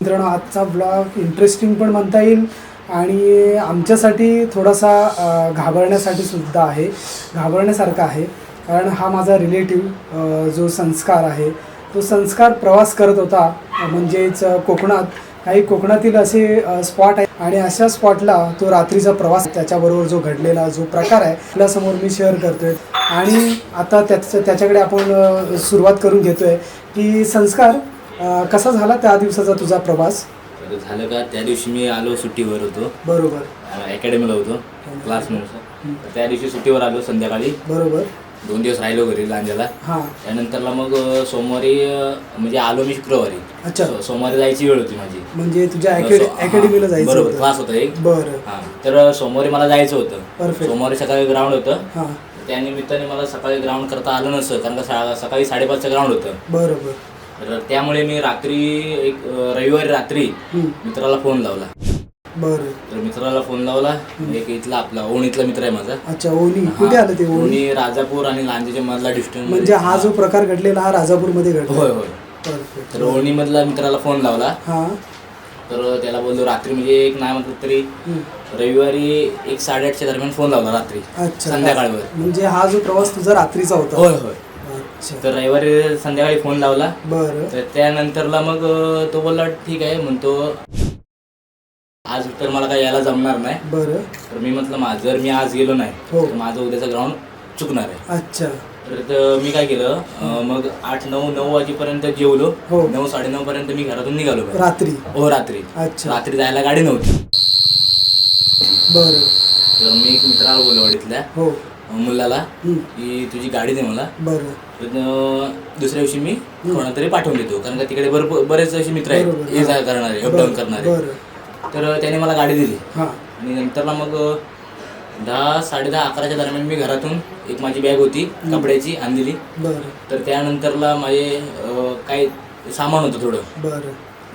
मित्रांनो आजचा blog interesting पण म्हणता येईल आणि आमच्यासाठी थोडासा घाबरण्यासाठी सुद्धा आहे घाबरण्यासारखा आहे. कारण हा माझा रिलेटिव्ह जो संस्कार आहे तो संस्कार प्रवास करत होता म्हणजेच कोकणात. काही कोकणातील असे स्पॉट आहे आणि अशा स्पॉटला तो रात्रीचा प्रवास त्याच्याबरोबर जो घडलेला जो प्रकार आहे आपल्यासमोर मी शेअर करतोय. आणि आता त्याच त्याच्याकडे आपण सुरुवात करून घेतोय की संस्कार अ, कसा झाला त्या दिवसाचा तुझा प्रवास? तर झालं का? त्या दिवशी मी आलो सुट्टीवर होतो. बरोबर. अकॅडमीला होतो क्लासमेट त्या दिवशी सुट्टीवर आलो संध्याकाळी. बरोबर. दोन दिवस राहिलो घरी लांजाला हां. त्यानंतरला मग अ, सोमवारी अ, म्हणजे आलो मी शुक्रवारी. अच्छा. सो- सोमवारी जायची वेळ होती माझी. म्हणजे तुझ्या सो- हा, अकॅडमीला जायचं बरोबर होतं. क्लास होता एक. बरं. हा तर सोमवारी मला जायचं होतं. Perfect. सोमवारी सकाळी ग्राउंड होतं. हां. त्या निमित्ताने मला सकाळी ग्राउंड करता आलं नसतं कारण का सा- सकाळी साडेपाचचं ग्राउंड होतं. बरोबर. तर त्यामुळे मी रात्री एक रविवारी रात्री मित्राला फोन लावला. बरं. तर मित्राला फोन लावला. एक इथला आपला ओणीतला मित्र आहे माझा. अच्छा ओनी कुठे आलं ते ओनी ओणी राजापूर आणि लांजेच्या मधला डिस्टन्स म्हणजे हा जो प्रकार घडलेला हा राजापूरमध्ये घडला. होय होय. तर ओणी मधला मित्राला फोन लावला. हां. तर त्याला बोललो रात्री म्हणजे एक नाही म्हटलं तरी. रविवारी एक साडेआठच्या दरम्यान फोन लावला रात्री अच्छा. संध्याकाळवर. म्हणजे हा जो प्रवास तुझा रात्रीचा होता. होय होय. तर रविवारी संध्याकाळी फोन लावला. बरं. तर त्यानंतरला मग अं, तो बोलला ठीक आहे म्हणतो आज तर मला काय यायला जमणार नाही. बरं. तर मी म्हटलं मा जर मी आज गेलो नाही हो. तर माझं उद्याचं ग्राउंड चुकणार आहे. अच्छा. तर त- मी काय केलं अं, मग आठ नऊ नऊ वाजेपर्यंत जेवलो. हो. नऊ साडेनऊ पर्यंत मी घरातून निघालो बाहेर. रात्री. हो रात्री. अच्छा. रात्री जायला गाडी नव्हती. बरं. तर मी एक मित्राला बोललो वाडीतल्या हो. मुलाला हं, की तुझी गाडी दे मला. तर दुसऱ्या दिवशी मी कोणातरी पाठवून देतो. कारण का तिकडे भरपूर बरेच असे मित्र आहेत. ये जा करणारे अपडाऊन करणारे. तर त्याने मला गाडी दिली. हां. आणि नंतरला मग दहा साडे दहा अकराच्या दरम्यान मी घरातून एक माझी बॅग होती कपड्याची आणलेली. तर त्यानंतरला माझे काही सामान होतं थोडं.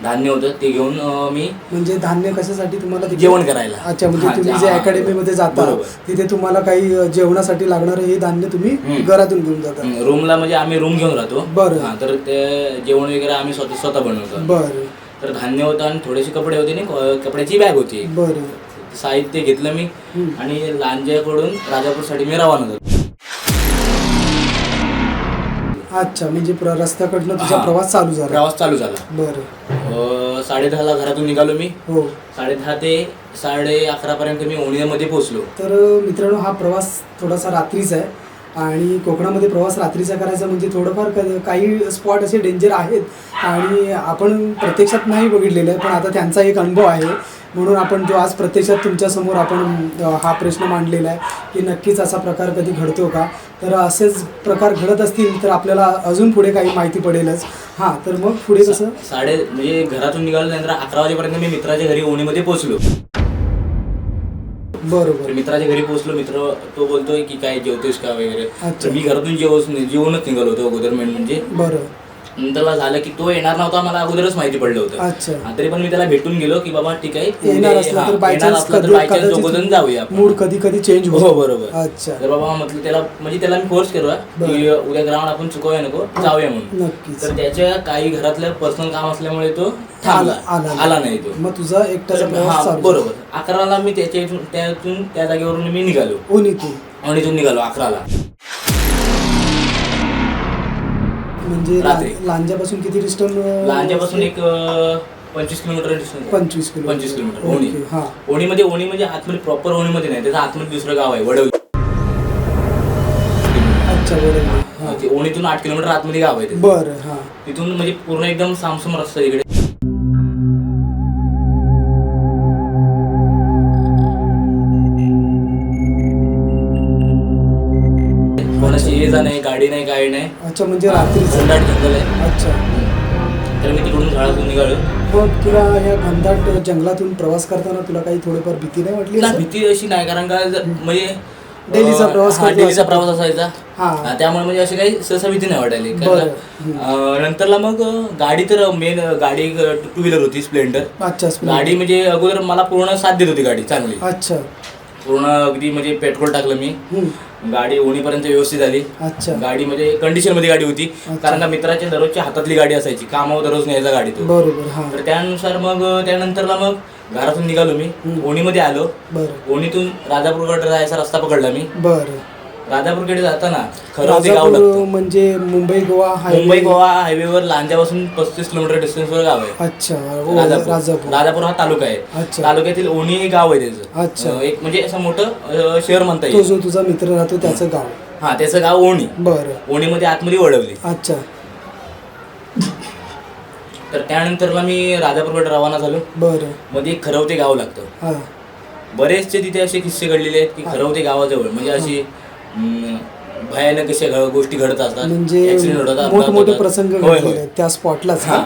धान्य होतं ते घेऊन अं, मी म्हणजे धान्य कशासाठी तुम्हाला तिथे- जेवण करायला अच्छा म्हणजे हा, तुम्ही जे हा. अकॅडमीमध्ये जाता बरोबर. तिथे तुम्हाला काही अ, जेवणासाठी लागणार हे धान्य तुम्ही. घरातून घेऊन जाता रूमला म्हणजे आम्ही रूम घेऊन राहतो बरं. हा तर ते जेवण वगैरे आम्ही स्वतः स्वतः बनवतो बरं तर धान्य होतं आणि थोडेसे कपडे होते आणि क- कपड्याची बॅग होती बरं साहित्य घेतलं मी हं. आणि लांजाकडून राजापूरसाठी मी रवाना झालो अच्छा म्हणजे प्र- रस्त्याकडनं तुझा हा. प्रवास चालू झाला. प्रवास चालू झाला. बरं. साडे दहाला घरातून निघालो मी. हो. साडे दहा ते साडे अकरापर्यंत मी ओणीमध्ये पोहोचलो. तर मित्रांनो हा प्रवास थोडासा रात्रीचा आहे. आणि कोकणामध्ये प्रवास रात्रीचा करायचा म्हणजे थोडंफार क- काही स्पॉट असे डेंजर आहेत. आणि आपण प्रत्यक्षात नाही बघितलेलं आहे पण आता त्यांचा एक अनुभव आहे. म्हणून आपण जो आज प्रत्यक्षात तुमच्यासमोर आपण हा प्रश्न मांडलेला आहे की नक्कीच असा प्रकार कधी घडतो का? तर असेच प्रकार घडत असतील तर आपल्याला अजून पुढे काही माहिती पडेलच. हां तर मग पुढे कसं? साडे म्हणजे घरातून निघालो नंतर अकरा वाजेपर्यंत मी मित्राच्या घरी ओणीमध्ये पोहोचलो. बरोबर. मित्राच्या घरी पोहोचलो मित्र तो बोलतोय की काय जेवतोयस का वगैरे. तर मी घरातून जेवच जेवूनच निघालो होतो अगोदर मेन म्हणजे. बरं. नंतरला झालं की तो येणार नव्हता मला अगोदरच माहिती पडलं होतं. अच्छा. तरी पण मी त्याला भेटून गेलो की बाबा ठीक आहे येणार असला तर जाऊया. मूड कधी कधी चेंज हो बरोबर. अच्छा. तर बाबा म्हटलं त्याला म्हणजे त्याला मी फोर्स केलो की उद्या ग्राउंड आपण चुकवूया नको जाऊया म्हणून. तर त्याच्या काही घरातलं पर्सनल काम असल्यामुळे तो थांबला. आला नाही. आला नाही तो. मग तुझा चालू बरोबर. अकराला मी त्याच्या त्यातून त्या जागेवरून मी निघालो. ओनीतून निघालो अकराला. म्हणजे रात्री. ला- लांजापासून किती डिस्टन्स लांजापासून एक अं, पंचवीस किलोमीटर आहे. पंचवीस किलोमीटर. पंचवीस किलोमीटर ओणी हा. ओणीमध्ये ओणी म्हणजे आतमध्ये प्रॉपर ओणीमध्ये नाही त्याचं आतमध्ये दुसरं गाव आहे वडवली अच्छा बरोबर हा. ते ओणीतून आठ किलोमीटर आतमध्ये गाव आहे ते. बरं हा तिथून म्हणजे पूर्ण एकदम सामसम रस्ता आहे इकडे कोणाची ये जा नाही गाडी नाही काही नाही अच्छा म्हणजे रात्रीचं घनदाट जंगल आहे अच्छा तर मी तिकडून झाडातून निघालो मग तुला या घनदाट जंगलातून प्रवास करताना तुला काही थोडीफार भीती नाही वाटली? भीती अशी नाही कारण का जर- म्हणजे डेलीचा प्रवास करतो डेलीचा असं. प्रवास असायचा हा. हा, त्यामुळे म्हणजे अशी काही सहसा भीती नाही वाटायली कारण बरं. का, अं, नंतरला मग अं, गाडी तर मेन गाडी टू व्हीलर होती स्प्लेंडर अच्छा स्प्लेंडर. गाडी म्हणजे अगोदर मला पूर्ण साथ देत होती गाडी चांगली अच्छा पूर्ण अगदी म्हणजे पेट्रोल टाकलं मी हम्म. गाडी ओणीपर्यंत व्यवस्थित आली. अच्छा. गाडी म्हणजे कंडिशनमध्ये गाडी होती. कारण का मित्राच्या दररोजच्या हातातली गाडी असायची. कामावर दररोज न्यायचा गाडी तो. बरोबर हां. तर त्यानुसार मग त्यानंतरला मग घरातून निघालो मी. ओणीमध्ये आलो. ओणीतून राजापूरकडे जायचा रस्ता पकडला मी. बरं. राजापूरकडे जाताना खरवते गाव राजापूर म्हणजे मुंबई गोवा हायवे. मुंबई गोवा हायवेवर लांजापासून पस्तीस किलोमीटर डिस्टन्सवर गाव आहे. अच्छा ओ, राजापूर. राजापूर. राजापूर हा तालुका आहे. अच्छा. तालुक्यातील ओणी हे गाव आहे अच्छा. त्याचं अं, एक म्हणजे असं मोठं अं, शहर म्हणता तो येईल जो तुझा मित्र राहतो त्याचं गाव. हा त्याचं गाव ओणी. बरं. ओणीमध्ये आतमध्ये वळवली. अच्छा. तर त्यानंतरला मी राजापूरकडे रवाना झालो. बरं. मध्ये एक खरवते गाव लागतं. हां. बरेचसे तिथे असे किस्से घडलेले आहेत की खरवते गावाजवळ म्हणजे अशी भयानक अशा गोष्टी घडत असतात. म्हणजे मोठमोठे. प्रसंग त्या स्पॉटलाच हां.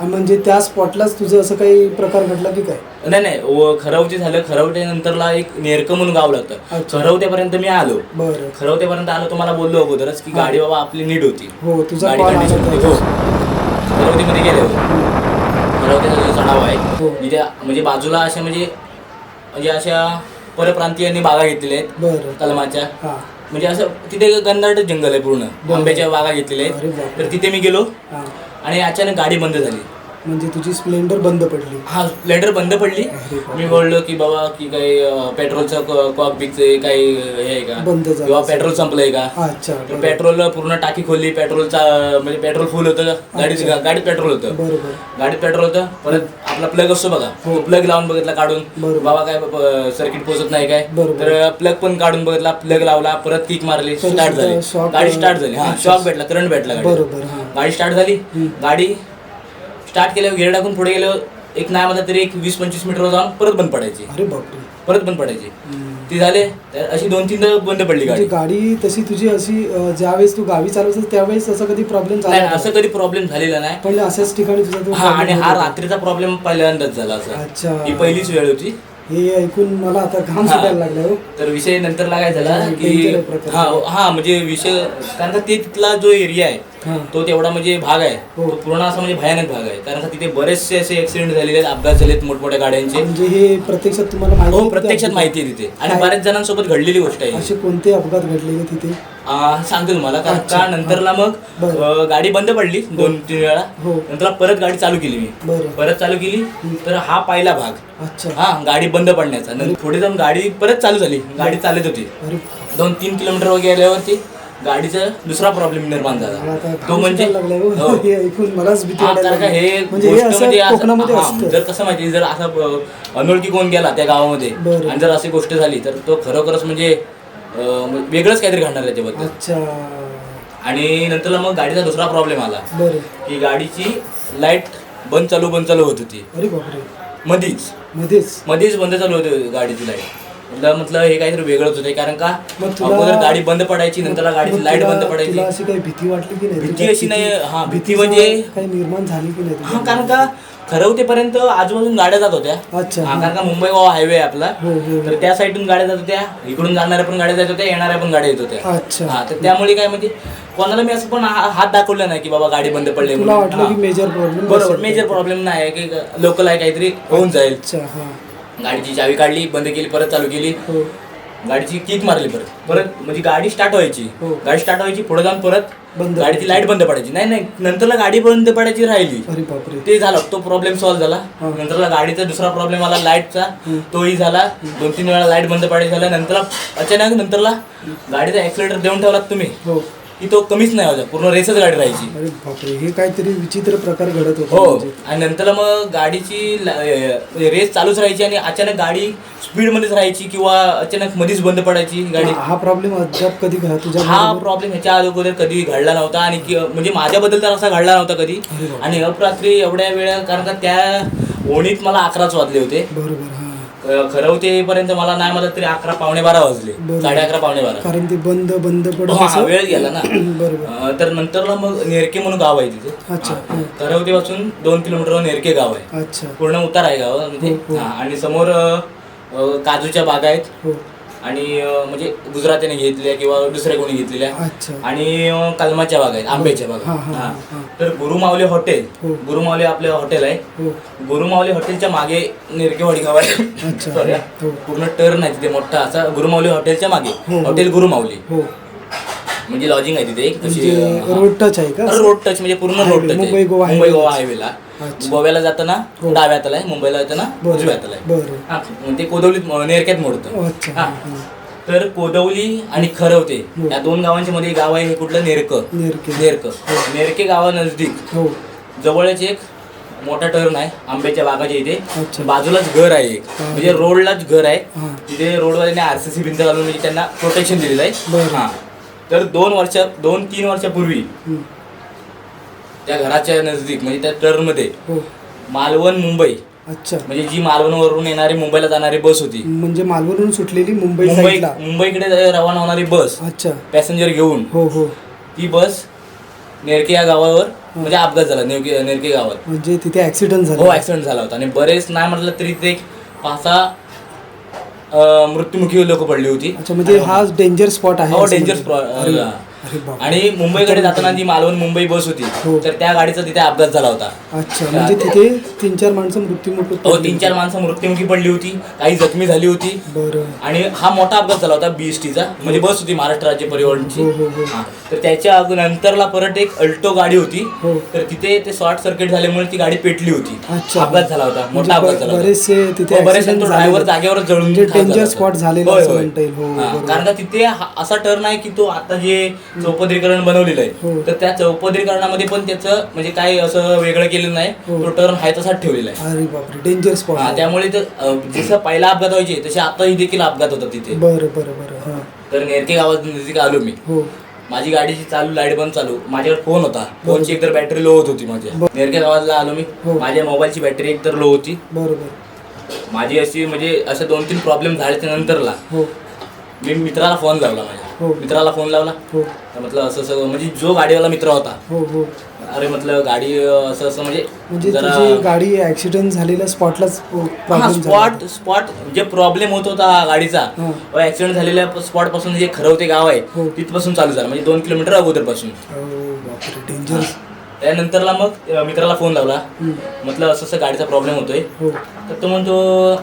म्हणजे त्या स्पॉटलाच तुझं असं काही प्रकार घडला की काय? नाही नाही. व खरवते झालं. खरवते नंतरला एक नेरकं म्हणून गाव लागतं. खरवतेपर्यंत मी आलो. बरं. खरवतेपर्यंत आलो तुम्हाला बोललो अगोदरच की गाडी बाबा आपली नीट होती. हो तुझा. होता हो. खरवतेमध्ये गेले खरवतेचा जो चढाव हो. आहे तिथे म्हणजे बाजूला अशा म्हणजे म्हणजे अशा परप्रांतीयांनी बागा घेतलेल्या आहेत. कलमाच्या. हां. म्हणजे असं तिथे गंधाट जंगल आहे पूर्ण. आंब्याच्या बागा घेतलेल्या आहेत. तर तिथे मी गेलो आणि अचानक गाडी बंद झाली. म्हणजे तुझी स्प्लेंडर बंद पडली. हा स्प्लेंडर बंद पडली. मी बोललो की बाबा की काही पेट्रोलचं कॉक बिकचे काही हे आहे का? बंद झालं किंवा पेट्रोल संपलंय का? अच्छा तर. पेट्रोल पूर्ण टाकी खोलली. पेट्रोलचा म्हणजे पेट्रोल फुल होतं. गाडीत गाडीत पेट्रोल होतं. बरोबर. गाडीत पेट्रोल होतं. परत आपला प्लग असतो बघा. प्लग लावून बघितला काढून. बाबा काय सर्किट पोचत नाही काय. तर प्लग पण काढून बघितला. प्लग लावला. परत किक मारली. स्टार्ट झाली. गाडी स्टार्ट झाली. हा. शॉक भेटला. करंट भेटला हां. गाडी स्टार्ट झाली. गाडी स्टार्ट केल्यावर गेअर टाकून पुढे गेल्यावर एक नाही म्हणता तरी एक वीस पंचवीस मीटर जाऊन परत बंद पडायची. अरे बापरे. परत बंद पडायची. ती झाले तर अशी दोन तीनदा बंद पडली म्हणजे गाडी. गाडी तशी तुझी अशी अं, ज्यावेळेस तू गावी चालवतो त्यावेळेस असं कधी प्रॉब्लेम नाही झाला असं कधी प्रॉब्लेम झालेला नाही. पण अशाच ठिकाणी तुझा तो हा आणि हा होत. रात्रीचा प्रॉब्लेम पहिल्यांदाच झाला असं. अच्छा. ही पहिलीच वेळ होती. हे ऐकून मला आता घाम हा. सुटायला लागला हो तर विषय नंतर काय झाला की danger आहे प्रकार. हा हा म्हणजे विषय कारण का ते तिथला जो एरिया आहे तो तेवढा म्हणजे भाग आहे हो. तो पूर्ण असा म्हणजे भयानक भाग आहे कारण का तिथे बरेचसे असे ऍक्सिडेंट झालेले आहेत अपघात झालेत मोठमोठ्या गाड्यांचे म्हणजे हे प्रत्यक्षात तुम्हाला माहिती हो आहे का प्रत्यक्षात माहिती आहे तिथे आणि काय? बऱ्याच जणांसोबत घडलेली गोष्ट आहे. असे कोणते अपघात घडलेले तिथे आ, सांगतो तुम्हाला कारण. का नंतरला मग गाडी बंद पडली दोन तीन वेळा. हो. नंतर परत गाडी चालू केली मी. परत चालू केली तर हा पहिला भाग. हा गाडी बंद पडण्याचा. नंतर पुढे जाऊन गाडी परत चालू झाली. गाडी चालत होती. दोन तीन किलोमीटर वर गेल्यावरती गाडीचा दुसरा प्रॉब्लेम निर्माण मला झाला तो म्हणजे हो. हो. हे हा. हे म्हणजे हे म्हणजे हा, जर कसं माहिती जर असं अनोळखी कोण गेला त्या गावामध्ये. आणि जर अशी गोष्ट झाली तर तो खरोखरच म्हणजे वेगळंच काहीतरी घडणार त्याच्याबद्दल. अच्छा. आणि नंतरला मग गाडीचा दुसरा प्रॉब्लेम आला. बरं. की गाडीची लाइट बंद चालू बंद चालू होत होती. अरे बापरे. मधीच मध्येच? मध्येच बंद चालू होती गाडीची लाइट. म्हटलं म्हटलं हे काहीतरी वेगळंच होतं कारण का मग तुला- अगोदर गाडी बंद पडायची नंतरला गाडीची लाइट तुला- बंद पडायची. तुला अशी काही भीती वाटली की नाही? भीती अशी नाही, हा, भीती म्हणजे- काही निर्माण झाली की नाही हा कारण का खरवतेपर्यंत आजूबाजून गाड्या जात होत्या. अच्छा. हा कारण का मुंबई गोवा हायवे आहे आपला. हो हो तर त्या साईडून गाड्या जात होत्या. इकडून जाणाऱ्या पण गाड्या जात होत्या येणाऱ्या पण गाड्या येत होत्या. अच्छा. हा तर त्यामुळे काय म्हणजे कोणाला मी असं पण हा- हात दाखवला नाही की बाबा गाडी बंद पडली तुला म्हणून. वाटलं की हा. मेजर प्रॉब्लेम बरोबर मेजर प्रॉब्लेम नाही आहे की लोकल आहे काहीतरी होऊन जाईल. अच्छा हा. गाडीची चावी काढली बंद केली परत चालू केली. हो. गाडीची किक मारली परत. परत म्हणजे गाडी स्टार्ट व्हायची. हो. गाडी स्टार्ट व्हायची पुढे जाऊन परत बंद गाडीची लाइट बंद पडायची. नाही नाही नंतरला गाडी बंद पडायची राहिली. अरे बापरे. ते झालं तो प्रॉब्लेम सॉल्व्ह झाला. हा. नंतरला गाडीचा दुसरा प्रॉब्लेम आला लाईटचा तोही झाला. दोन तीन वेळा लाइट बंद पडायची झाला नंतरला अचानक नंतरला गाडीचा ऍक्सिलेटर देऊन ठेवलात तुम्ही. हो. की तो कमीच नाही व्हायचा पूर्ण रेसच गाडी राहायची अरे बापरे हे काहीतरी विचित्र प्रकार घडत होते हो म्हणजे. आणि नंतरला मग गाडीची रेस चालूच राहायची आणि अचानक गाडी स्पीडमध्येच राहायची किंवा अचानक मध्येच बंद पडायची गाडी हा प्रॉब्लेम अद्याप कधी तुझ्या हा बरोबर? प्रॉब्लेम ह्याच्या अगोदर कधी घडला नव्हता आणि कि- म्हणजे माझ्याबद्दल तर असा घडला नव्हता कधी. आणि अपरात्री एवढ्या वेळा कारण का त्या ओणीत मला अकराच वाजले होते बरोबर हा खरवतेपर्यंत मला नाही मला तरी अकरा पावणे बारा वाजले. साडे अकरा पावणे बारा. कारण ते बंद बंद पडत असं- वेळ गेला ना. बरोबर. तर नंतरला मग नेरके म्हणून गाव आहे तिथे. अच्छा. हं. खरवतेपासून दोन किलोमीटरवर नेरके गाव आहे. अच्छा. पूर्ण उतार आहे गाव म्हणजे हो, हो. आणि समोर काजूच्या बागा आहेत. हो. आणि म्हणजे गुजरातीने घेतल्या किंवा दुसऱ्या कोणी घेतलेल्या. अच्छा. आणि कलमाच्या बागा आहेत आंब्याच्या बागा हा. तर गुरुमावली हॉटेल हो. गुरुमावली आपलं हॉटेल आहे. हो. गुरुमावली हॉटेलच्या मागे नेरकेवाडी गाव आहे. हा. पूर्ण टर्न आहे तिथे मोठा असा गुरुमावली हॉटेलच्या मागे. हॉटेल गुरुमावली म्हणजे लॉजिंग आहे तिथे एक म्हणजे रोड टच आहे का रोड टच म्हणजे पूर्ण रोड टच मुंबई गोवा मुंबई. गोवा हायवेला. गोव्याला जाताना हो. डाव्या हाताला आहे मुंबईला जाताना. उजव्या हाताला आहे हा, ते कोदवलीत नेरक्यात मोडतं हा. हा, हा. तर कोदवली आणि खरवते हो. या दोन गावांच्या मध्ये गाव आहे हे कुठलं नेरक नेरके नेरक नेरके गावानजदीक हो जवळच एक मोठा टर्न आहे आंब्याच्या बागाच्या इथे. बाजूलाच घर आहे एक हा. म्हणजे रोडलाच घर आहे हा. तिथे रोडवाल्याने आरसीसी भिंत घालून म्हणजे त्यांना प्रोटेक्शन दिलेलं आहे. हा तर दोन वर्ष दोन तीन वर्षापूर्वी. त्या घराच्या नजदीक म्हणजे त्या टर्नमध्ये हो. मालवण मुंबई अच्छा. म्हणजे जी मालवणवरून येणारी मुंबईला जाणारी बस होती. म्हणजे मालवणहून सुटलेली मुंबई मुंबईकडे रवाना होणारी बस अच्छा. पॅसेंजर घेऊन. हो हो. ती बस नेरके या गावावर म्हणजे अपघात झाला नेरके नेरके गावात म्हणजे तिथे ऍक्सिडेंट हो झाला ऍक्सिडेंट झाला होता. आणि बरेच नाही म्हटलं तरी ते एक पाच सहा मृत्युमुखी लोक पडली होती. अच्छा म्हणजे हा डेंजर स्पॉट आहे हो असं डेंजर आणि मुंबईकडे जाताना जी मालवण मुंबई बस हो. होती तर त्या गाडीचा तिथे अपघात झाला होता अच्छा म्हणजे तिथे तीन चार माणसं मृत्यूमुखी हो. तीन चार माणसं मृत्युमुखी पडली होती काही जखमी झाली होती बरं आणि हा मोठा अपघात झाला होता बीएसटीचा म्हणजे बस होती महाराष्ट्र राज्य परिवहनची हो, हो, हो. हा. तर त्याच्या नंतरला परत एक अल्टो गाडी होती हो. तर तिथे ते शॉर्ट सर्किट झाल्यामुळे ती गाडी पेटली होती अच्छा. अपघात झाला होता म्हणजे मोठा अपघात झाला होता. बरेचसे तिथे हो, बरेचसे accident तो ड्रायव्हर. जागेवर जळून म्हणजे ठार झाला danger होता. spot झालेला होय, असं होय. म्हणता येईल. हो, हा, बरोबर. कारण का तिथे हा- असा टर्न आहे की तो आता जे चौपदरीकरण बनवलेलं हो. आहे तर त्या चौपदरीकरणामध्ये पण त्याचं म्हणजे काय असं वेगळं केलेलं नाही हो. तो टर्न आहे तसाच ठेवलेला आहे. अरे बापरे डेंजर स्पॉट हा, त्यामुळे जसं पहिला अपघात व्हायचे तसे आताही देखील अपघात होतात तिथे. बरं बरं बरं हा. तर नेरके गावात नजीक आलो मी. हो. माझी गाडीची चालू लाइट बंद चालू माझ्याकडे फोन होता. फोनची एकतर बॅटरी लो होत होती माझ्या. नेरके गावातला आलो मी. हो. माझ्या मोबाईलची बॅटरी एकतर लो होती. बरोबर माझी अशी म्हणजे असे दोन तीन प्रॉब्लेम झाल्याच्या नंतरला हो. मी मित्राला फोन लावला माझ्या. हो. मित्राला फोन लावला. हो. तर म्हटलं असं असं म्हणजे जो गाडीवाला मित्र होता. हो हो. अरे म्हटलं गाडी अं, असं असं म्हणजे म्हणजे जरा तुझी गाडी ऍक्सिडेंट झालेल्या स्पॉटलाच हा प्रॉब्लेम स्पॉट स्पॉट जे प्रॉब्लेम होत होता गाडीचा हा. ऍक्सिडेंट झालेल्या स्पॉटपासून जे खरवते गाव आहे हो. तिथपासून चालू झालं. म्हणजे दोन किलोमीटर अगोदरपासून बापरे डेंजर त्यानंतरला मग मित्राला फोन लावला. म्हटलं असं असं गाडीचा प्रॉब्लेम होतोय. हो. तर तो म्हणतो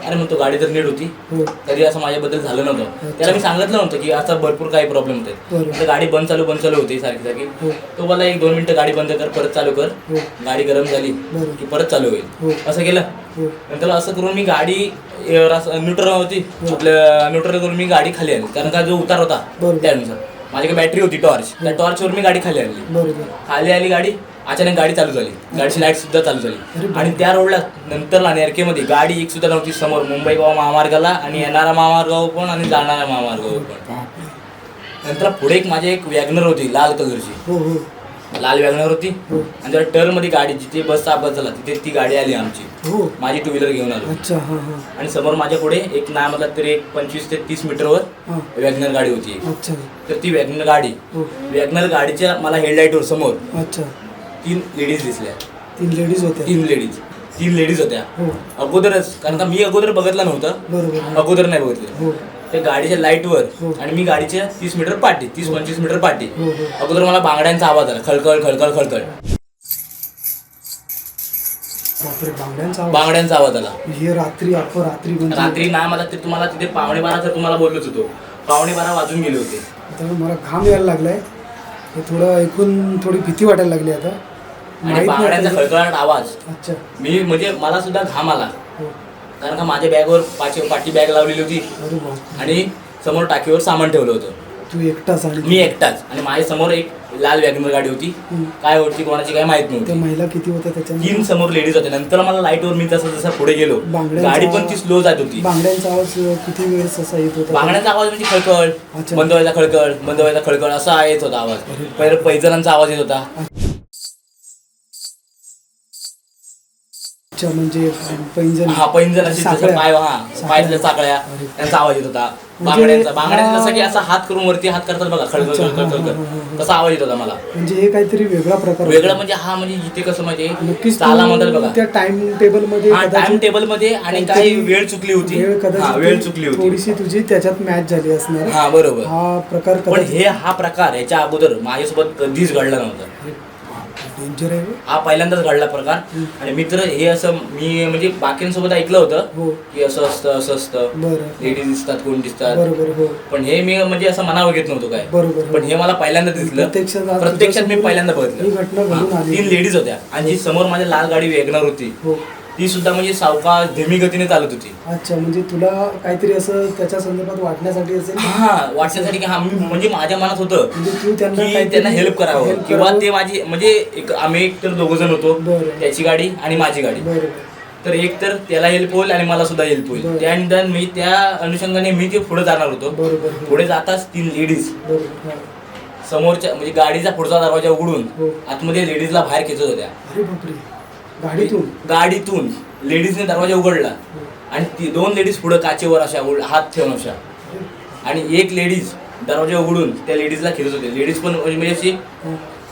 अरे म्हणतो गाडी तर नीट होती. हो. कधी असं माझ्याबद्दल झालं नव्हतं. त्याला मी सांगितलं नव्हतं की असं भरपूर काही प्रॉब्लेम होते. तर गाडी बंद चालू बंद चालू होती सारखी सारखी. हो. तो मला एक दोन मिनिटं गाडी बंद कर परत चालू कर. गाडी गरम झाली. की परत चालू. होईल. असं केलं. नंतर असं करून मी गाडी न्यूट्रल होती. आपल्या न्यूट्रल करून मी गाडी खाली आली कारण का जो उतार होता. त्यानुसार. माझ्याकडे बॅटरी होती टॉर्च त्या टॉर्चवर मी गाडी खाली आणली. बरोबर. खाली आली गाडी. अचानक गाडी चालू झाली. गाडीची लाइट सुद्धा चालू झाली. आणि त्या रोडला नंतरला नेरकेमध्ये गाडी एक सुद्धा नव्हती समोर मुंबई गोवा महामार्गाला आणि येणारा महामार्गावर पण आणि जाणाऱ्या महामार्गावर पण. नंतर पुढे एक माझी एक वॅगनर होती लाल कलरची. हो हो. लाल वॅगनर होती. हो. आणि त्या टर्नमध्ये गाडी जिथे बसचा अपघात झाला तिथे ती गाडी आली आमची. माझी टू व्हीलर घेऊन आलो. अच्छा आणि समोर माझ्या पुढे एक नाही म्हटलं तरी एक पंचवीस ते तीस मीटरवर वॅगनर गाडी होती तर ती वॅगनर गाडी वॅगनर गाडीच्या मला हेडलाईटवर समोर अच्छा. तीन लेडीज दिसल्या. तीन लेडीज होत्या. तीन लेडीज तीन लेडीज होत्या. हो. अगोदरच कारण का मी अगोदर बघितलं नव्हतं. बरोबर. अगोदर नाही बघितलं. हो. ते गाडीच्या लाईटवर हो. आणि मी गाडीच्या तीस मीटर पाठी तीस पंचवीस मीटर पाठी. हो हो. अगोदर मला बांगड्यांचा आवाज आला. खळखळ खळखळ खळखळ. बापरे बांगड्यांचा आवाज. बांगड्यांचा आवाज आला. हे रात्री रात्री म्हणजे रात्री नाही मला ते तुम्हाला तिथे पावणे बाराचा तुम्हाला बोललोच होतो. पावणे बारा वाजून गेले होते. आता मला घाम यायला लागलाय. हे थोडं ऐकून थोडी भीती वाटायला लागली आता. आणि नाही खळखळाट आवाज. मी म्हणजे मला सुद्धा घाम आला. हो. कारण का माझ्या बॅगवर पाठी पाठी बॅग लावलेली होती. आणि समोर टाकीवर सामान ठेवलं होतं. तू एकटाच मी एकटाच. आणि माझ्यासमोर एक लाल वॅगनर गाडी होती. काय होती कोणाची काय माहीत नव्हती. महिला किती होत्या त्याच्यामध्ये? तीन समोर लेडीज होते. नंतर मला लाईटवर मी जसं जसं पुढे गेलो गाडी पण ती स्लो जात होती. बांगड्यांचा आवाज किती वेळेस असा येत होता? बांगड्यांचा आवाज म्हणजे खळखळ. बंद व्हायचा खळखळ बंद व्हायचा खळखळ असा येत होता आवाज. पहिले पैजणांचा आवाज येत होता. अच्छा म्हणजे पैंजण. हा पैंजण अशी साखळ्या. पाय हा साखळ्या. अरे. त्यांचा आवाज येत होता. म्हणजे बांगड्यांचा बांगड्यांचा जसं की असा हात करून वरती हात करतात बघा खळखळ खळखळ खळखळ. तसा आवाज येत होता मला. म्हणजे हे काहीतरी वेगळा प्रकार वेगळं. म्हणजे हा म्हणजे इथे कसं म्हणजे नक्कीच चाला म्हणतात बघा. त्या टाइम टेबलमध्ये हा टाइम टेबलमध्ये आणि काही काहीतरी वेळ चुकली होती. वेळ हा कदाचित वेळ चुकली होती. थोडीशी तुझी त्याच्यात मॅच झाली असणार. हा बरोबर. हा प्रकार पण कदाचित हे हा प्रकार याच्या अगोदर माझ्यासोबत कधीच घडला नव्हता. डेंजर आहे हो. हा पहिल्यांदाच घडला प्रकार. आणि मी तर हे असं मी म्हणजे बाकींसोबत ऐकलं होतं हो. की असं असतं असं असतं. लेडीज दिसतात कोण दिसतात. बरोबर हो. पण हे मी म्हणजे असं मनावर घेत नव्हतो काय. बरोबर. पण हे मला पहिल्यांदा दिसलं. प्रत्यक्षात मी पहिल्यांदा ही बघितलं. तीन लेडीज होत्या. आणि समोर माझ्या लाल गाडी वेगणार होती. ती सुद्धा म्हणजे सावकाश धीमी गतीने चालत होती अच्छा म्हणजे तुला काहीतरी असं त्याच्या संदर्भात वाटण्यासाठी असेल हा वाटण्यासाठी की हा मी म्हणजे माझ्या मनात होतं म्हणजे तू त्यांना की काहीतरी त्यांना हेल्प करावं help किंवा करावं. ते माझी म्हणजे एक आम्ही एक तर दोघ जण होतो बरं. त्याची गाडी आणि माझी गाडी तर एक तर त्याला हेल्प होईल आणि मला सुद्धा हेल्प बरं. होईल त्यानंतर मी त्या अनुषंगाने मी ते पुढे जाणार होतो बरोबर. पुढे जाताच तीन लेडीज बरोबर हा. समोरच्या म्हणजे गाडीचा पुढचा दरवाजा उघडून हो. आतमध्ये लेडीजला बाहेर खेचत होत्या अरे बापरे गाडीतून? गाडीतून. लेडीजने दरवाजा उघडला. आणि ती दोन लेडीज पुढे काचेवर अशा हात ठेवून अशा. आणि एक लेडीज दरवाजा उघडून त्या लेडीजला खेचत होते. लेडीज पण म्हणजे म्हणजे अशी.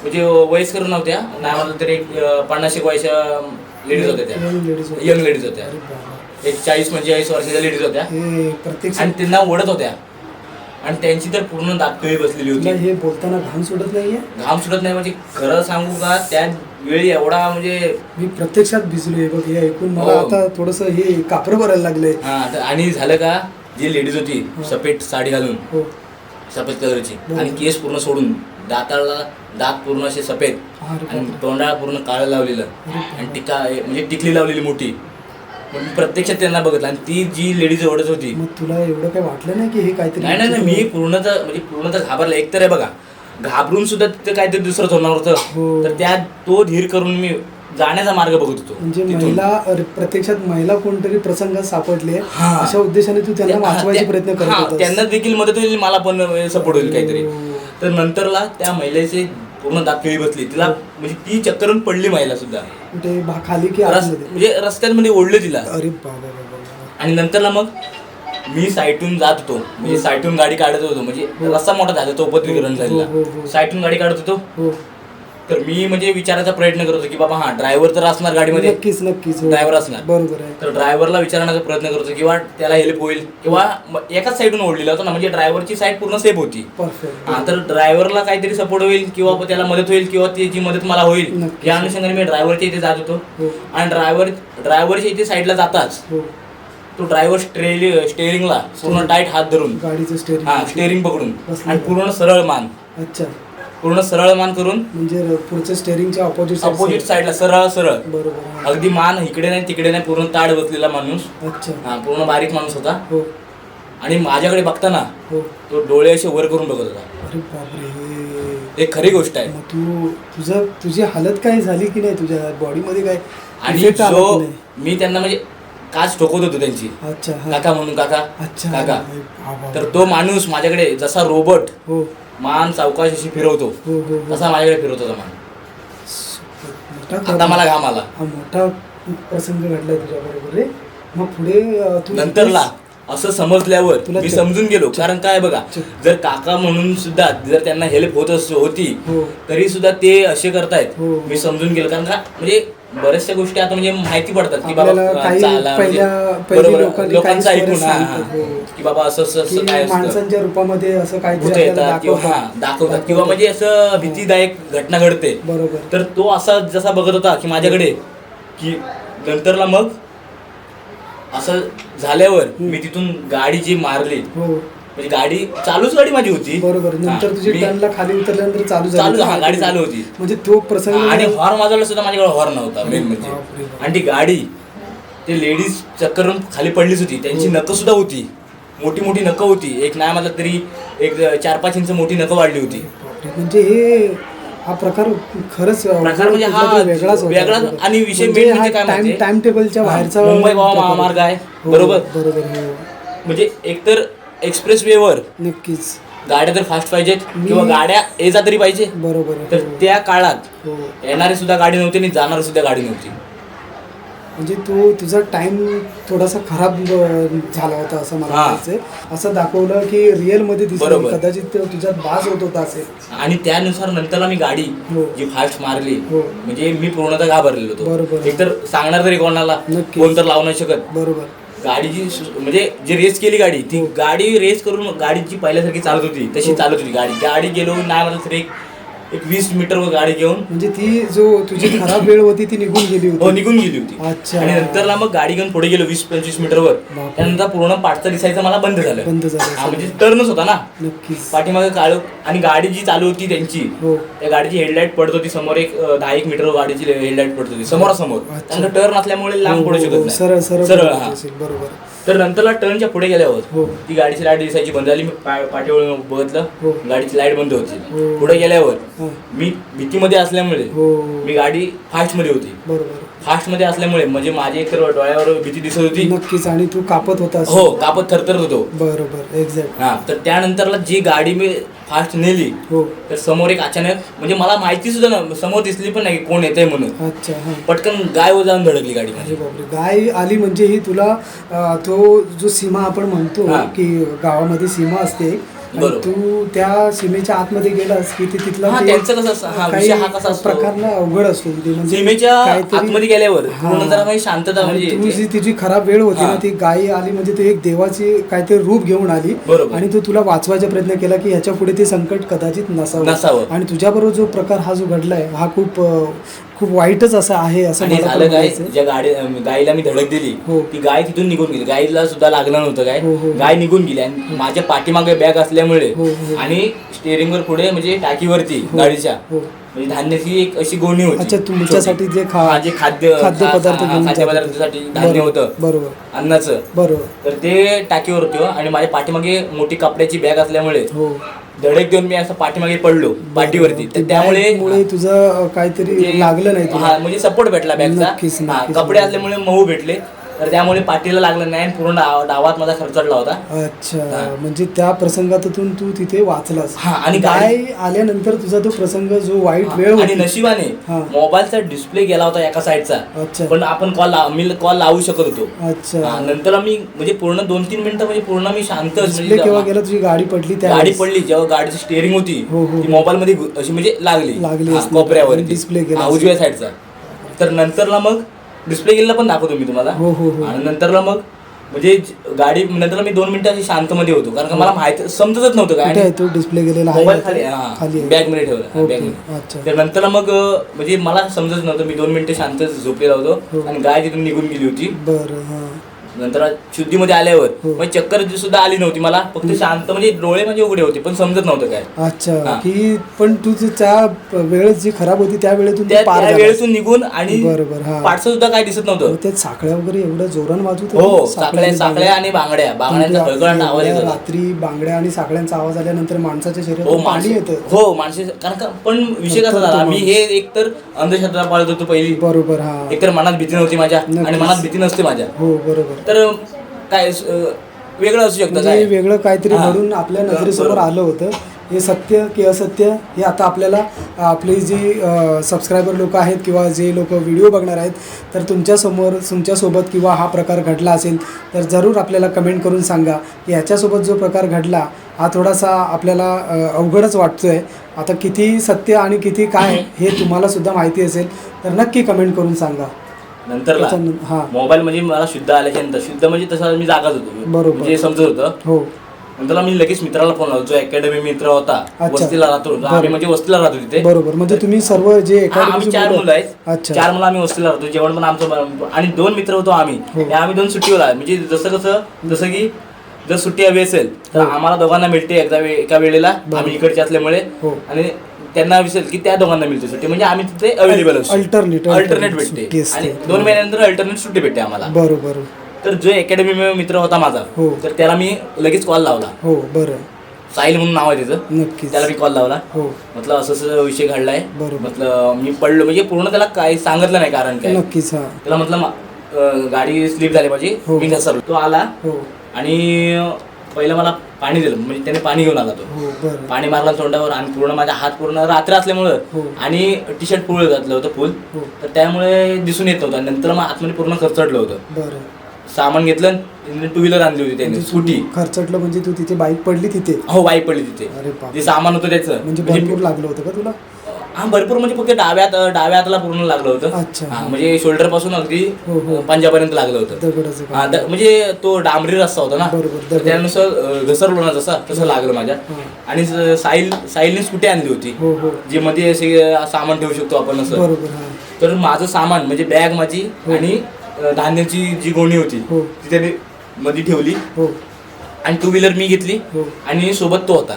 म्हणजे वयस्कर नव्हत्या. नाही म्हणलं तरी एक अं, पन्नास एक वयाच्या लेडीज होत्या त्या. Young ladies होत्या. यंग लेडीज होत्या. अरे बाबा. एक चाळीस पंचेचाळीस वर्षाच्या लेडीज होत्या. हे प्रत्यक्ष आणि त्यांना ओढत होत्या. आणि त्यांची तर पूर्ण दातकळी बसलेली होती हे बोलताना घाम सुटत नाहीये घाम सुटत नाही म्हणजे खरं सांगू का त्या वेळी एवढा म्हणजे मी प्रत्यक्षात भिजलोय बघ हे ऐकून मला हो. आता थोडस हे कापर भरायला लागलंय हा तर आणि झालं का जी लेडीज होती हो. सफेद साडी घालून हो सफेद कलरची बरं. आणि केस पूर्ण सोडून दाताला दात पूर्ण असे सफेद अरे आणि. तोंडाला पूर्ण काळं लावलेलं आणि टिका म्हणजे टिकली लावलेली मोठी मी प्रत्यक्षात त्यांना बघितलं आणि ती जी लेडीज ओढत होती मग तुला एवढं काही वाटलं नाही की हे काहीतरी नाही नाही नाही, मी पूर्णतः म्हणजे पूर्णतः घाबरला एक तर आहे बघा घाबरून सुद्धा तिथं काहीतरी दुसरंच होणार हो. होतं तर त्या तो धीर करून मी जाण्याचा मार्ग बघत होतो म्हणजे तिथून. महिला अरे, प्रत्यक्षात महिला कोणतरी प्रसंगात सापडले हा. अशा उद्देशाने तू त्यांना त्या- वाचवायचे त्या- प्रयत्न करत हा, होतास. त्यांना देखील मदत होईल मला पण सपोर्ट होईल काहीतरी हो. तर नंतरला त्या महिलेचे पूर्ण दात केळी बसली. तिला म्हणजे ती चक्करून पडली महिला सुद्धा. कुठे? खाली की रस- आतमध्ये म्हणजे रस्त्यांमध्ये ओढलं तिला. अरे बाबा बाबा बाबा. आणि नंतरला मग मी साईटून जात होतो. म्हणजे साईटून गाडी काढत होतो. म्हणजे हो. रस्ता मोठा झाला चौपदरीकरण हो, हो, हो, झालेला हो. साईटून गाडी काढत होतो. हो. तर मी म्हणजे विचारायचा प्रयत्न करत होतो की बाबा हा ड्रायव्हर तर असणार गाडीमध्ये. नक्कीच नक्कीच. हो. ड्रायव्हर असणार. बरोबर आहे. तर ड्रायव्हरला विचारण्याचा प्रयत्न करतो किंवा त्याला हेल्प होईल. किंवा म- एकाच साईडून ओढलेला होता ना म्हणजे ड्रायव्हरची साईड पूर्ण सेफ होती. परफेक्ट हा तर ड्रायव्हरला काहीतरी सपोर्ट होईल किंवा त्याला मदत होईल किंवा त्याची मदत मला होईल. या अनुषंगाने मी ड्रायव्हरच्या इथे जात होतो. हो. आणि ड्रायव्हर ड्रायव्हरच्या इथे साईडला जाताच हो. तो ड्रायव्हर स्टेरि स्टेअरिंगला पूर्ण टाईट हात धरून गाडीचं स्टेरिंग हा स्टेअरिंग पकडून बसलेला. आणि पूर्ण सरळ मान. अच्छा. पूर्ण सरळ मान करून म्हणजे पुढच्या स्टेरिंगच्या ऑपोजिट अपोजिट साईडला सरळ सरळ. बरोबर हा. अगदी मान इकडे नाही तिकडे नाही पूर्ण ताड बसलेला माणूस. अच्छा. हा पूर्ण बारीक माणूस होता. हो. आणि माझ्याकडे बघताना हो. तो डोळे असे वर करून बघत होता. अरे बापरे. एक खरी गोष्ट आहे. मग तू तुझं तुझी हालत काय झाली की नाही? तुझ्या बॉडीमध्ये काय आणि effect आला जो नाही? मी त्यांना म्हणजे काच ठोकत होतो त्यांची. अच्छा हा. काका म्हणून काका. अच्छा. काका. अरे बाबा. तर तो माणूस माझ्याकडे जसा रोबोट हो. मान सावकाश अशी फिरवतो. हो हो हो. तसा माझ्याकडे फिरवत होता मान. मोठा आता मला घाम आला. हा मोठा प्रसंग घडलाय तुझ्या बरोबर रे. मग पुढे अं, तू नंतरला असं समजल्यावर तुला मी समजून गेलो. कारण काय बघा जर काका म्हणून सुद्धा जर त्यांना हेल्प होत अस- होती हो. तरी सुद्धा ते असे करतायत. हो. मी समजून गेलो. कारण का म्हणजे बऱ्याचशा गोष्टी आता म्हणजे माहिती पडतात की बाबा चाला, म्हणजे बरोबर, लोकांचं ऐकून हा, हा. हो. की बाबा असं असं काय माणसांच्या रूपामध्ये असं काहीतरी भूत येतात किंवा हा दाखवतात. किंवा म्हणजे असं भीतीदायक घटना घडते. बरोबर. तर तो असा जसा बघत होता की माझ्याकडे की नंतरला मग असं झाल्यावर मी तिथून गाडी जी मारली हो. म्हणजे गाडी चालूच गाडी माझी होती बरोबर नंतर तुझी टर्नला खाली उतरल्यानंतर चालू चालू हा गाडी चालू होती म्हणजे तो प्रसंग आणि हॉर्न वाजवला सुद्धा माझ्याकडे हॉर्न नव्हता मेन म्हणजे. आणि ती गाडी ते लेडीज चक्करून खाली पडलीच होती त्यांची हो. नखं सुद्धा होती मोठी मोठी नखं होती एक नाही म्हटलं तरी एक चार पाच इंच मोठी नखं वाढली होती. म्हणजे हे हा प्रकार खरंच प्रकार म्हणजे हा वेगळाच. वेगळाच आणि विषय म्हणजे main हा म्हणजे काय टाइम माहितीये? टाइम टेबलच्या बाहेरचा मुंबई. महामार्ग आहे, हो, बरोबर? बरोबर म्हणजे एकतर एक्सप्रेस वेवर नक्कीच गाड्या तर फास्ट पाहिजेत किंवा गाड्या ये जा तरी पाहिजे बरोबर तर. त्या काळात हो येणारी सुद्धा गाडी नव्हती आणि जाणारी सुद्धा गाडी नव्हती म्हणजे तू तुझा टाइम थोडासा खराब अं, झाला होता असं मला हा. म्हणायचंय असं दाखवलं की रिअलमध्ये दिसलं बरोबर. कदाचित ते तुझ्यात बाज होत होता असेल आणि त्यानुसार नंतरला मी गाडी हो. जी फास्ट मारली हो. म्हणजे मी पूर्णतः घाबरलेलो होतो बरोबर. एकतर सांगणार तरी कोणाला नक्कीच. कोण तर लावू नाही शकत बरोबर गाडीची सु- म्हणजे जी रेस केली गाडी ती गाडी रेस करून गाडीची पहिल्यासारखी चालत होती तशी चालत होती गाडी. गाडी गेलो नाही मला तरी एक वीस मीटरवर गाडी घेऊन म्हणजे ती जो तुझी खराब वेळ होती ती निघून गेली हो होती निघून गेली होती अच्छा. आणि नंतरला मग गाडी घेऊन पुढे गेलो वीस पंचवीस मीटरवर बापरे. त्यानंतर पूर्ण पाठचं दिसायचं मला बंद झालं बंद झालं हा, म्हणजे. टर्नच होता ना नक्कीच पाठीमागे काळू आणि गाडी जी चालू होती त्यांची हो त्या गाडीची हेडलाईट पडत होती समोर एक अं, दहा एक मीटर गाडीची हेडलाईट पडत होती समोरासमोर अच्छा. त्यांना टर्न असल्यामुळे लांब हो, पडू हो, शकत हो. नाही सरळ सरळ सरळ हा बरोबर तर नंतरला टर्नच्या पुढे गेल्यावर हो. ती गाडीची लाइट दिसायची बंद झाली मी पा- पाठीवर बघितलं हो. गाडीची लाइट बंद होती हो. पुढे गेल्यावर हा. मी भीतीमध्ये असल्यामुळे हो मी गाडी फास्टमध्ये होती बरोबर फास्टमध्ये असल्यामुळे म्हणजे माझी एकतर डोळ्यावर भीती दिसत होती. नक्कीच आणि तू कापत होतास हो कापत थरथरत होतो. बरोबर एक्झॅक्ट हा तर त्यानंतरला जी गाडी मी फास्ट नेली हो. तर समोर एक अचानक म्हणजे मला माहिती सुद्धा ना समोर दिसली पण नाही की कोण येतंय म्हणून. अच्छा हा. पटकन गाय जाऊन धडकली गाडी माझी अरे बापरे गाय आली म्हणजे ही तुला अं, तो जो सीमा आपण म्हणतो हा. की गावामध्ये सीमा असते आणि. तू त्या सीमेच्या आतमध्ये गेलास की ते तिथला हा, ते त्यांचं कसं असतं, हा, काही विषय हा कसा असतो? प्रकार ना अवघड असतो म्हणजे सीमेच्या काहीतरी- आतमध्ये गेल्यावर हा. पूर्ण जरा काही शांतता आणि म्हणजे तू येते. जी तिची खराब वेळ होती हा. ना ती गाय आली म्हणजे ती एक देवाची काहीतरी रूप घेऊन आली बरोबर. आणि तो तुला वाचवायचा प्रयत्न केला की ह्याच्या पुढे ते संकट कदाचित नसावं नसावं. आणि तुझ्याबरोबर जो प्रकार हा जो घडलाय हा खूप अं, खूप वाईटच असा आहे असं आणि मला पण झालं काय. ज्या गाडी गायीला मी धडक दिली हो. ती गाय तिथून निघून गेली गायीला सुद्धा लागलं नव्हतं काय हो, हो. गाय निघून गेली आणि माझ्या पाठीमागे बॅग असल्यामुळे हो, हो. आणि स्टेअरिंग वर पुढे म्हणजे टाकीवरती हो. गाडीच्या हो. म्हणजे धान्याची एक अशी गोणी होती अच्छा तुमच्यासाठी जे खा हा, जे खाद्य खाद्यपदार्थ हा, हा, घेऊन जात होते. खाद्यपदार्थासाठी धान्य बरोबर, होतं बरोबर अन्नाचं बरोबर तर ते टाकीवर होते हो. आणि माझ्या पाठीमागे मोठी कपड्याची बॅग असल्यामुळे हो धडक देऊन मी असं पाठीमागे पडलो पाठीवरती. तर त्यामुळे मुळे तुझं काहीतरी लागलं नाही हा म्हणजे सपोर्ट भेटला बॅगचा. कपडे असल्यामुळे मऊ भेटले. तर त्यामुळे पाठीला लागलं नाही आणि पूर्ण डाव- डावात माझा खर्चडला होता. अच्छा. म्हणजे त्या प्रसंगातून तू तिथे वाचलास. हा, आणि गाडी- आल्यानंतर तुझा तो प्रसंग जो वाईट वेळ आणि होती. नशिबाने हा. मोबाईलचा डिस्प्ले गेला होता एका साईडचा पण आपण कॉल मी कॉल लावू शकत होतो. अच्छा. हा, नंतर मी म्हणजे पूर्ण दोन तीन मिनिटं म्हणजे पूर्ण मी शांत डिस्प्ले केव्हा गेला? तुझी गाडी पडली त्या गाडी पडली जेव्हा गाडीची स्टेअरिंग होती हो, हो, ती हो. मोबाईल मध्ये घु- अशी म्हणजे लागली. लागली हा. कोपऱ्यावरती. आणि display गेला हा. उजव्या साईडचा तर नंतरला मग डिस्प्ले गेला पण दाखवतो मी तुम्हाला. हो, हो, हो. आणि नंतरला मग म्हणजे गाडी नंतर मी दोन मिनिटं अशी शांत मध्ये होतो. कारण का मला माहिती समजतच नव्हतं काय. कुठे आणि आहे तो डिस्प्ले गेलेला आहे मोबाईल का? खाली खाली आहे. बॅगमध्ये ठेवला ओके, बॅगमध्ये. अच्छा. नंतर मग अं, म्हणजे मला समजत नव्हतं. मी दोन मिनिटं शांत झोपलेला. होतो. आणि गाय तिथून निघून गेली होती. बरं हा. नंतर शुद्धीमध्ये आल्यावर हो. मग चक्कर सुद्धा आली नव्हती मला फक्त शांत म्हणजे डोळे म्हणजे उघडे होते पण समजत नव्हतं काय अच्छा हा. की पण तू जी त्या वेळ जी खराब होती त्या वेळेतून. वेळेतून निघून आणि बरोबर, हा. पाठचं सुद्धा काय दिसत नव्हतं मग ते साखळ्या वगैरे एवढं जोरान वाजवत हो? साखळ्या साखळ्या आणि बांगड्या बांगड्यांचा आवाज येत एवढ्या रात्री बांगड्या आणि साखळ्यांचा आवाज आल्यानंतर माणसाच्या हो शरीरात पाणी येतं हो माणसे कारण का पण विषय कसा झाला मी हे एकतर अंधश्रद्धा पाळत होतो पहिली बरोबर हा एकतर मनात भीती नव्हती माझ्या आणि. मनात भीती नसते माझ्या हो बरोबर तर काय वेगळं असू शकतं म्हणजे काय? वेगळं काहीतरी हा. घडून आपल्या. नजरेसमोर आलं होतं. हे सत्य की असत्य हे आता आपल्याला आपली जी सबस्क्रायबर लोक आहेत किंवा जे लोक व्हिडिओ बघणार आहेत तर तुमच्यासमोर तुमच्यासोबत किंवा हा प्रकार घडला असेल तर जरूर आपल्याला कमेंट करून सांगा. की ह्याच्यासोबत जो प्रकार घडला हा थोडासा आपल्याला अ, अवघडच वाटतो आहे आता किती सत्य आणि किती काय हे तुम्हाला सुद्धा माहिती असेल तर नक्की कमेंट करून सांगा. त्याच्यानं- हा. मोबाईल म्हणजे मला शुद्ध आल्याच्यानंतर. शुद्ध म्हणजे तसं मी जागाच होतो. बरोबर. म्हणजे समजत होतं. हो. नंतर मी लगेच मित्राला फोन लावतो. जो अकॅडमी मित्र होता. अच्छा. वस्तीला राहतो. आम्ही. म्हणजे वस्तीला राहतो तिथे. बरोबर. म्हणजे तुम्ही सर्व जे हा, आम्ही चार मुलं आहेत. अच्छा. चार मुलं आम्ही वस्तीला राहतो. जेवण पण आमचं आणि दोन मित्र होतो आम्ही. हो. आम्ही दोन सुट्टीवर आहे. म्हणजे जसं कसं जसं की जर सुट्टी हवी असेल तर हो. आम्हाला दोघांना मिळते एकदा वे- एका वेळेला. आम्ही इकडचे असल्यामुळे. हो. आणि त्यांना असेल की त्या दोघांना मिळते. सुट्टी म्हणजे आम्ही तिथे अवेलेबल असतो. अल्टरनेट सुट्टी भेटते. आणि दोन महिन्यानंतर अल्टरनेट सुट्टी भेटते आम्हाला. बरोबर. तर जो अकॅडमी मित्र होता माझा हो. तर त्याला मी लगेच कॉल लावला. हो बरं. साहिल म्हणून नाव आहे त्याचं नक्कीच. त्याला मी कॉल लावला. हो. म्हटलं असं असं विषय घडलाय. बरोबर. म्हटलं मी पडलो. म्हणजे पूर्ण त्याला काही सांगितलं नाही कारण काय. नक्कीच हा. त्याला म्हटलं मा- अं, गाडी स्लिप झाली माझी. हो. मी घसरलो. तो आला. हो. आणि पहिलं मला पाणी दिलं. म्हणजे त्याने पाणी घेऊन आला तो. हो पाणी मारला तोंडावर आणि पूर्ण माझा हात पूर्ण रात्र असल्यामुळं हो. आणि टी शर्ट पूर्ण घातलं होतं फुल. हो. तर त्यामुळे दिसून येत नव्हतं. नंतर मग आतमध्ये पूर्ण खरचडलं होतं. सामान घेतलं टू व्हीलर आणली होती त्यांनी म्हणजे स्कूटी. खर्चटलं म्हणजे तू तिथे बाईक पडली तिथे? हो वाईट पडली तिथे. जे सामान होतं त्याचं. म्हणजे म्हणजे लागलं होतं का तुला? हा भरपूर म्हणजे फक्त डाव्यात डाव्या हाताला पूर्ण लागलं होतं. हा म्हणजे शोल्डरपासून अगदी हो, हो. पंजापर्यंत लागलं होतं. हा. द- म्हणजे तो डांबरी रस्ता होता ना? तर. त्यानुसार अं, घसरलो ना जसा तसं लागलं माझ्या. हा. आणि स- साहिल साहिलने स्कूटी आणली होती? हो हो. जी मध्ये असे अं, सामान ठेवू शकतो आपण असं. बरोबर हा. तर माझं सामान म्हणजे बॅग माझी आणि अं, धान्याची जी गोणी होती हो. ती त्याने मध्ये ठेवली. हो. आणि टू व्हीलर मी घेतली. हो. आणि सोबत तो होता.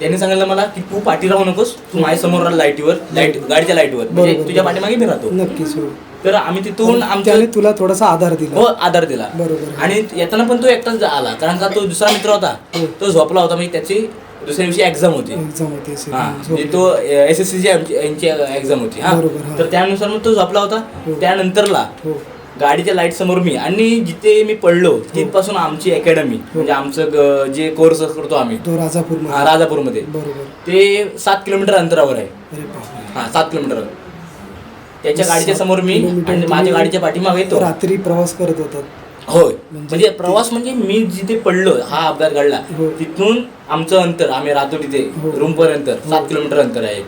त्याने सांगितलं मला की तू पाठी राहू नकोस तू माझ्यासमोर राहा लाईटीवर लाइट गाडीच्या लाईटवर म्हणजे. तुझ्या पाठीमागे मी राहतो नक्कीच हो तर आम्ही तिथून आमच्या त्याने तुला थोडासा आधार दिला हो आधार दिला बरोबर आणि येताना पण तो एकटाच आला कारण का तो दुसरा मित्र होता हो. तो झोपला होता म्हणजे त्याची दुसऱ्या दिवशी एक्झाम होती एक्झाम होती असेल. हा झोप. म्हणजे तो एस एस सी यांची एक्झाम होती हा बरोबर, हा. तर त्यानुसार मग तो झोपला होता हो. त्यानंतरला हो गाडीच्या लाइट समोर मी आणि जिथे मी पडलो तिथपासून आमची अकॅडमी म्हणजे आमचं जे कोर्स करतो आम्ही तो राजापूर हा, राजापूरमध्ये. ते सात किलोमीटर अंतरावर आहे. हा सात किलोमीटर. त्याच्या गाडीच्या समोर मी आणि माझ्या गाडीच्या पाठीमागे तो. रात्री प्रवास करत होतात. होय. म्हणजे म्हणजे प्रवास म्हणजे मी जिथे पडलो हा अपघात घडला हो. तिथून आमचं अंतर आम्ही राहतो तिथे हो. रूम पर्यंत सात किलोमीटर अंतर आहे.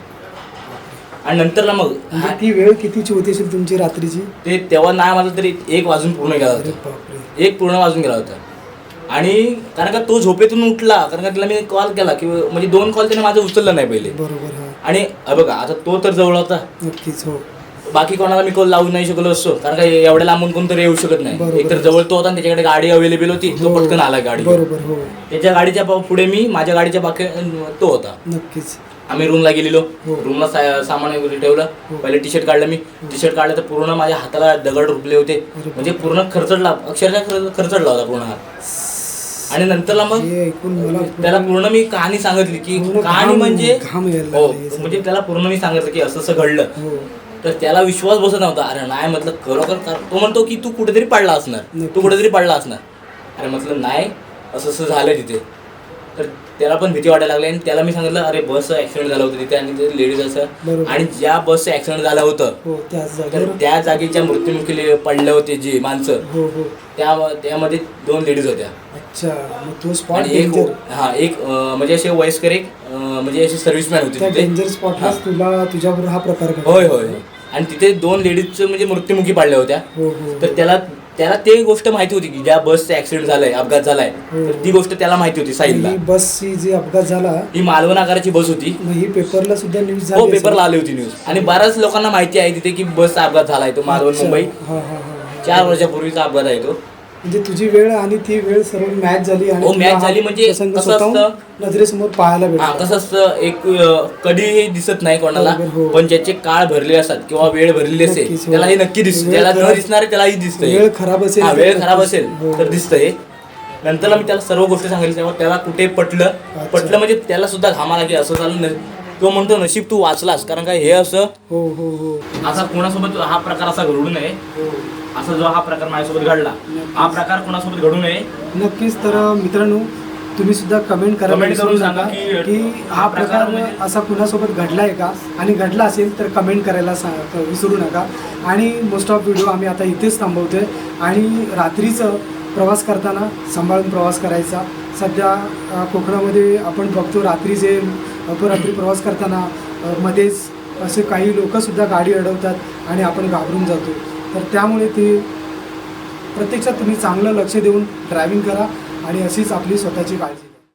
आणि नंतरला मग म्हणजे ती वेळ कितीची होती असेल तुमची रात्रीची? ते तेव्हा नाही माझं तरी एक वाजून पूर्ण गेला होता. एक पूर्ण वाजून गेला होता. आणि कारण का तो झोपेतून उठला कारण का त्याला मी कॉल केला की म्हणजे दोन कॉल त्याने माझं उचललं नाही पहिले. बरोबर हा. आणि अ बघा आता तो तर जवळ होता. नक्कीच हो. बाकी कोणाला मी कॉल लावू नाही शकलो असतो कारण का एवढ्या लांबून कोणतरी येऊ शकत नाही. बरोबर. एक तर जवळ तो होता आणि त्याच्याकडे गाडी अवेलेबल होती तो हो. पटकन आला गाडी बरोबर हो. त्याच्या गाडीच्या पा- पुढे मी माझ्या गाडीच्या बाकी तो होता. नक्कीच. आम्ही रूमला गेलेलो. हो. रूमला सा- सामान वगैरे ठेवलं. पहिले टी शर्ट काढलं मी. टी शर्ट काढलं तर पूर्ण माझ्या हाताला दगड रुपले होते. म्हणजे पूर्ण खरचडला अक्षरशः खर- खरचडला होता पूर्ण हात. आणि नंतरला मग हे त्याला पूर्ण मी कहाणी सांगितली की कहाणी म्हणजे हो हे. म्हणजे त्याला पूर्ण मी सांगितलं की असं असं घडलं. हो. तर त्याला विश्वास बसत नव्हता. अरे नाही म्हटलं खरोखर तो म्हणतो की तू कुठेतरी पडला असणार. तू. कुठेतरी पडला असणार. अरे म्हटलं नाही असं असं झालं तिथे. तर त्याला पण भीती वाटायला लागली आणि त्याला मी सांगितलं अरे बसचं ऍक्सिडेंट झालं होतं तिथे आणि ते लेडीज असं. बरोबर. आणि ज्या बसचं ऍक्सिडेंट झालं होतं हो त्याच तर जागेवर त्या जागेच्या मृत्युमुखी पडले होते जे माणसं. हो हो. त्या त्यामध्ये दोन लेडीज होत्या. अच्छा मग तो स्पॉट आणि एक डेंजर हा एक अं, म्हणजे असे वयस्कर एक अं, म्हणजे असे सर्व्हिसमॅन होते त्या तिथे. डेंजर स्पॉटलाच तुला तुझ्याबरोबर हा प्रकार घडला. होय होय. आणि तिथे दोन लेडीजचं म्हणजे मृत्युमुखी पाडल्या होत्या. हो हो. तर त्याला त्याला ते गोष्ट माहिती होती की ज्या बसचा ऍक्सिडेंट झालाय अपघात झालाय. तर ती गोष्ट त्याला माहिती होती साहिलला ही बसची जी अपघात झाला ही मालवण आकाराची बस होती मग ही पेपरला सुद्धा न्यूज हो झाली पेपरला. आली होती न्यूज आणि बऱ्याच लोकांना माहिती आहे तिथे की बसचा अपघात झालाय तो मालवण. मुंबई. चार वर्षापूर्वीचा अपघात आहे तो म्हणजे तुझी वेळ आणि ती वेळ सर्व मॅच झाली आणि हो, तुला match हा झाली म्हणजे प्रसंग कसं स्वतःहून असतं? नजरेसमोर पाहायला हा भेटला कसं असतं एक अं, कधीही दिसत नाही कोणाला बरोबर, हो. पण ज्याचे काळ भरले असतात किंवा वेळ भरलेली असेल नक्कीच, हो. त्याला हे नक्की दिसतं वेळ त्याला न खराब- दिसणार त्यालाही दिसतंय वेळ खराब असेल हा तर वेळ नक्कीच. खराब असेल हो. तर दिसतंय नंतरला मी त्याला सर्व गोष्टी सांगितल्या तेव्हा त्याला कुठे पटलं पटलं म्हणजे त्याला सुद्धा घामाला की असं झालं न- तो म्हणतो नशीब तू वाचलास कारण का हे असं हो हो हो असा कोणासोबत हा प्रकार असा घडू नये हो असा जो हा प्रकार माझ्यासोबत घडला हा प्रकार कोणासोबत घडू नये? नक्कीच. तर मित्रांनो तुम्ही सुद्धा कमेंट करा Comment करून सांगा की- की हा प्रकार असा कुणासोबत घडला आहे का? आणि घडला असेल तर कमेंट करायला सांग विसरू नका. आणि मोस्ट ऑफ व्हिडिओ आम्ही आता इथेच थांबवतोय. आणि रात्रीचं प्रवास करताना सांभाळून प्रवास करायचा. सध्या अ, कोकणामध्ये आपण बघतो रात्री जे अपरात्री प्रवास करताना अ, मध्येच असे काही लोकंसुद्धा गाडी अडवतात आणि आपण घाबरून जातो. तर त्यामुळे ते प्रत्यक्षात तुम्ही चांगलं लक्ष देऊन ड्रायव्हिंग करा आणि अशीच आपली स्वतःची काळजी.